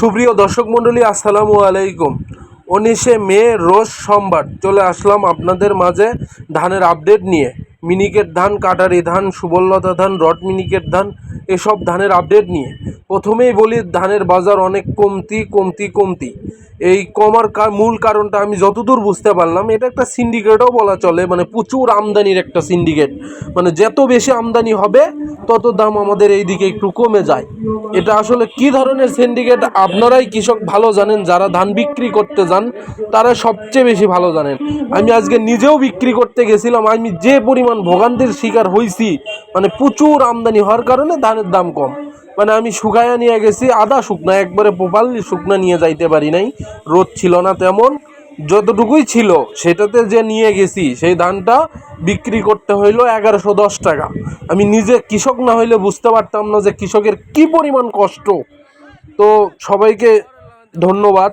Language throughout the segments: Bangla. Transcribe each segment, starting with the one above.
সুপ্রিয় দর্শক মণ্ডলী, আসসালামু আলাইকুম। উনিশে মে, রোজ সোমবার চলে আসলাম আপনাদের মাঝে ধানের আপডেট নিয়ে। মিনিকেট ধান, কাটারি ধান সুবললতা ধান, রড মিনিকেট ধান এসব ধানের আপডেট নিয়ে। প্রথমেই বলি, ধানের বাজার অনেক কমতি কমতি কমতি। এই কমার মূল কারণটা আমি যতদূর বুঝতে পারলাম, এটা একটা সিন্ডিকেটও বলা চলে মানে প্রচুর আমদানির একটা সিন্ডিকেট মানে যত বেশি আমদানি হবে, তত দাম আমাদের এই দিকে একটু কমে যায়। এটা আসলে কি ধরনের সিন্ডিকেট আপনারাই কৃষক ভালো জানেন, যারা ধান বিক্রি করতে যান, তারা সবচেয়ে বেশি ভালো জানেন। আমি আজকে নিজেও বিক্রি করতে গেছিলাম, আমি যে পরিমাণ ভোগান্তির শিকার হয়েছি মানে প্রচুর আমদানি হওয়ার কারণে ধানের দাম কম। মানে আমি শুকায়া নিয়ে গেছি আদা শুকনা, একবারে পোপাল্লি শুকনা নিয়ে যাইতে পারি নাই। রোদ ছিল না তেমন। যতটুকুই ছিল, সেটাতে যে নিয়ে গেছি, সেই ধানটা বিক্রি করতে হইল এগারোশো দশ টাকা। আমি নিজে কৃষক না হইলে বুঝতে পারতাম না যে কৃষকের কি পরিমাণ কষ্ট। তো সবাইকে ধন্যবাদ।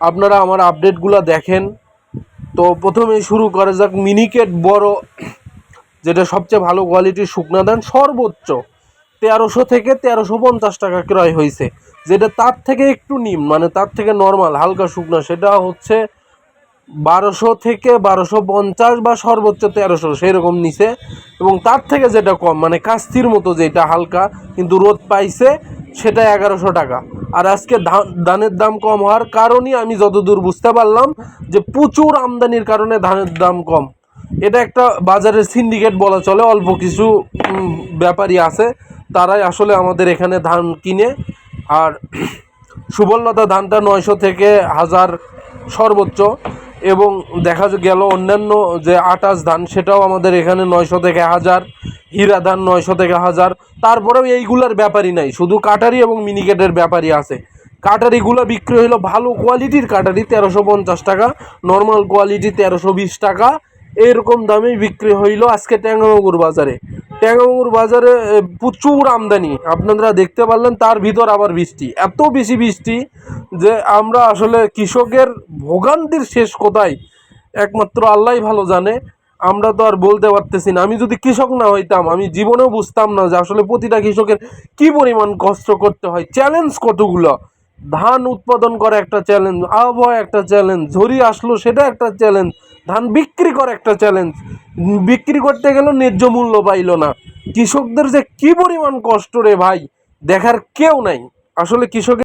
আপনারা আমার আপডেটগুলো দেখেন। তো প্রথমেই শুরু করা যাক মিনিকেট বড় যেটা সবচেয়ে ভালো কোয়ালিটির শুকনা ধান সর্বোচ্চ। তেরোশো থেকে তেরোশো পঞ্চাশ টাকা ক্রয় হয়েছে। যেটা তার থেকে একটু নিম মানে তার থেকে নর্মাল হালকা শুকনা, সেটা হচ্ছে বারোশো থেকে বারোশো পঞ্চাশ বা সর্বোচ্চ তেরোশো, সেরকম নিছে। এবং তার থেকে যেটা কম মানে কাস্তির মতো যেটা হালকা, কিন্তু রোদ পাইছে, সেটা এগারোশো টাকা। আর আজকে ধানের দাম কম হওয়ার কারণই আমি যতদূর বুঝতে পারলাম যে প্রচুর আমদানির কারণে ধানের দাম কম। এটা একটা বাজারের সিন্ডিকেট বলা চলে, অল্প কিছু ব্যাপারী আছে। তারাই আসলে আমাদের এখানে ধান কিনে, আর সুবর্ণতা ধানটা নয়শো থেকে হাজার সর্বোচ্চ, এবং দেখা গেল অন্যান্য যে আটাশ ধান, সেটাও আমাদের এখানে নয়শো থেকে হাজার, হীরা ধান নয়শো থেকে হাজার। তারপরেও এইগুলার ব্যাপারই নাই, শুধু কাটারি এবং মিনিকেটের ব্যাপারই আছে। কাটারিগুলো বিক্রি হলো ভালো কোয়ালিটির কাটারি, তেরোশো পঞ্চাশ টাকা নর্মাল কোয়ালিটি তেরোশো বিশ টাকা এরকম দামেই বিক্রি হইল আজকে ট্যাঙ্গামগুর বাজারে। ট্যাঙ্গামগুর বাজারে প্রচুর আমদানি। আপনারা দেখতে পারলেন, তার ভিতর আবার বৃষ্টি। এত বেশি বৃষ্টি যে আমরা আসলে কৃষকের ভোগান্তির শেষ কোথায়? একমাত্র আল্লাহই ভালো জানে। আমরা তো আর বলতে পারতেছি না। আমি যদি কৃষক না হইতাম, আমি জীবনেও বুঝতাম না যে আসলে প্রতিটা কৃষকের কি পরিমাণ কষ্ট করতে হয়। চ্যালেঞ্জ কতগুলো? ধান উৎপাদন করা একটা চ্যালেঞ্জ আবহাওয়া একটা চ্যালেঞ্জ ঝড়ি আসলো সেটা একটা চ্যালেঞ্জ ধান বিক্রি করা একটা চ্যালেঞ্জ বিক্রি করতে গেল ন্যায্য মূল্য পাইল না। কৃষকদের যে কি পরিমাণ কষ্ট রে ভাই, দেখার কেউ নাই। আসলে কৃষকের